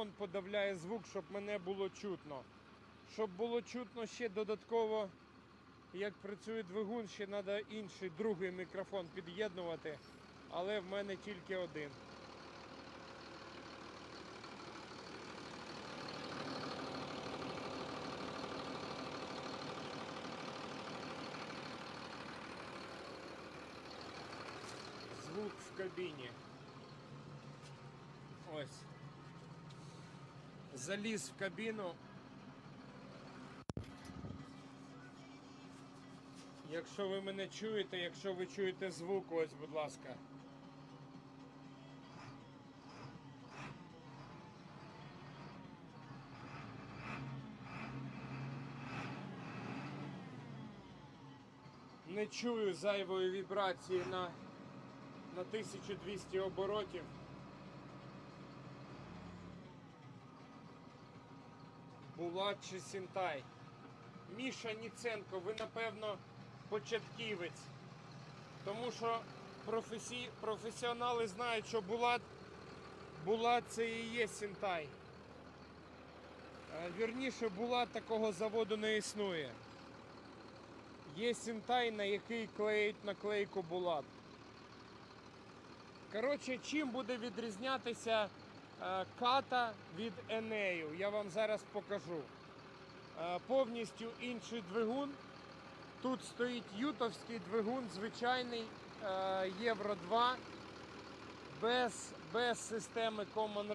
мікрофон подавляє звук, щоб мене було чутно. Щоб було чутно ще додатково, як працює двигун, ще треба інший другий мікрофон під'єднувати, але в мене тільки один. Звук в кабіні. Ось. Заліз в кабіну. Якщо ви мене чуєте, якщо ви чуєте звук, ось, будь ласка. Не чую зайвої вібрації на, на 1200 оборотів. Булат чи Сінтай. Міша Ніценко, ви напевно початківець. Тому що професі... професіонали знають, що Булат, Булат це і є Сінтай. Е, Вірніше, Булат такого заводу не існує. Є Сінтай, на який клеють наклейку Булат. Коротше, чим буде відрізнятися ката від Енею, я вам зараз покажу. Е, повністю інший двигун. Тут стоїть ютовський двигун, звичайний е, Євро 2, без, без системи Common